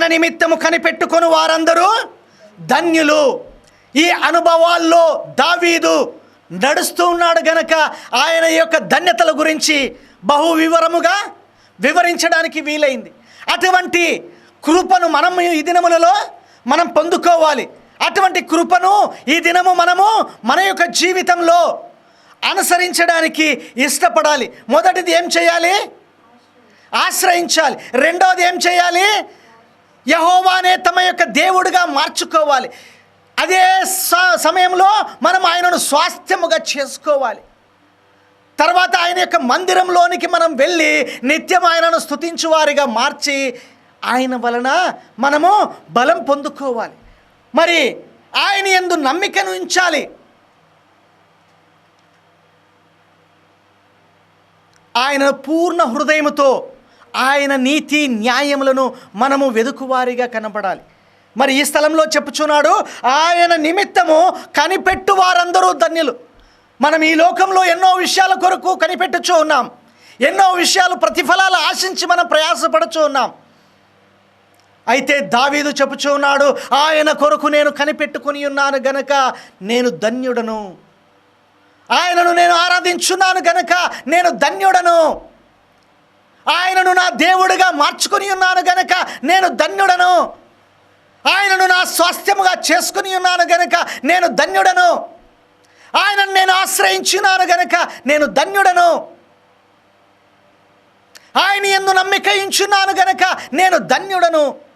ఆయన నిమిత్తము కనిపెట్టుకొని వారందరూ. ధన్యులు. ఈ అనుభవాల్లో దావీదు నడుస్తూ ఉన్నాడు గనక ఆయన యొక్క ధన్యతల గురించి బహు వివరముగా వివరించడానికి వీలైంది. అటువంటి కృపను మనం ఈ దినములలో మనం పొందుకోవాలి. అటువంటి కృపను ఈ దినము మనము మన యొక్క జీవితంలో అనుసరించడానికి ఇష్టపడాలి. మొదటిది ఏం చేయాలి? ఆశ్రయించాలి. రెండవది ఏం చేయాలి? యహోవానే తమ యొక్క దేవుడిగా మార్చుకోవాలి. అదే స- సమయంలో మనం ఆయనను స్వాస్థ్యముగా చేసుకోవాలి. తర్వాత ఆయన యొక్క మందిరంలోనికి మనం వెళ్ళి నిత్యం ఆయనను స్థుతించువారిగా మార్చి ఆయన వలన మనము బలం పొందుకోవాలి. మరి ఆయన ఎందు నమ్మికను ఉంచాలి. ఆయన పూర్ణ హృదయముతో ఆయన నీతి న్యాయములను మనము వెదుకువారిగా కనపడాలి మరి ఈ స్థలంలో చెప్పుచున్నాడు ఆయన నిమిత్తము కనిపెట్టు వారందరూ ధన్యులు. మనం ఈ లోకంలో ఎన్నో విషయాల కొరకు కనిపెట్టుచూ ఉన్నాం. ఎన్నో విషయాలు ప్రతిఫలాలు ఆశించి మనం ప్రయాసపడుచూ ఉన్నాం. అయితే దావీదు చెప్పుచూ ఉన్నాడు ఆయన కొరకు నేను కనిపెట్టుకుని ఉన్నాను గనక నేను ధన్యుడను. ఆయనను నేను ఆరాధించున్నాను గనక నేను ధన్యుడను. ఆయనను నా దేవుడిగా మార్చుకుని ఉన్నాను గనక నేను ధన్యుడను. ఆయనను నా స్వాస్థ్యముగా చేసుకుని ఉన్నాను గనక నేను ధన్యుడను. ఆయనను నేను ఆశ్రయించున్నాను గనక నేను ధన్యుడను. ఆయన ఎందు నమ్మిక ఉంచున్నాను గనక నేను ధన్యుడను.